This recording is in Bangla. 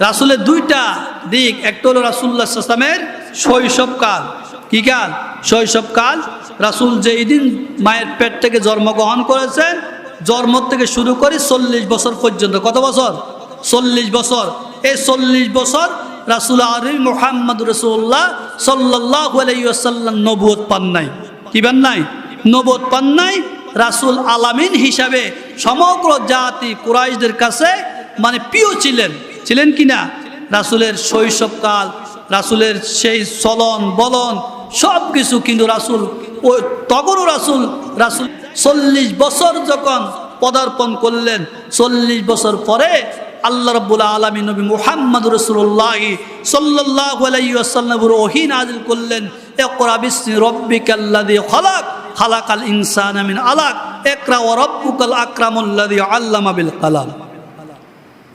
রাসুলের দুইটা দিক, একটা হলো রাসুল্লাহ ইসলামের শৈশবকাল। কি কাল? শৈশবকাল রাসুল যেই দিন মায়ের পেট থেকে জন্মগ্রহণ করেছেন জন্ম থেকে শুরু করে চল্লিশ বছর পর্যন্ত। কত বছর? চল্লিশ বছর। এই চল্লিশ বছর রাসুল আরবি মোহাম্মদ রসুল্লাহ সাল্লাহ আলাইসাল্লাম নবুয়ত পান নাই। কি পান নাই? নবুয়ত পান নাই। রাসুল আলামিন হিসাবে সমগ্র জাতি কুরাইশদের কাছে মানে প্রিয় ছিলেন। ছিলেন কি না রাসুলের শৈশবকাল, রাসুলের সেই চলন বলন সব কিছু কিন্তু রাসুল ওই তগরও রাসুল রাসুল চল্লিশ বছর যখন পদার্পণ করলেন, চল্লিশ বছর পরে আল্লাহ রব্বুল আলমী নবী মুহাম্মদ রসুল্লাহ সাল্লাহ আলাইসাল্লামর ওহি নাজিল করলেন একরা বিসমি রব্বিকাল্লাদি খলাক, খালাকাল ইনসান আমিন আলাক একরা ও রব্বুকাল আকরামুল্লাদি আল্লামা বিল কালাম।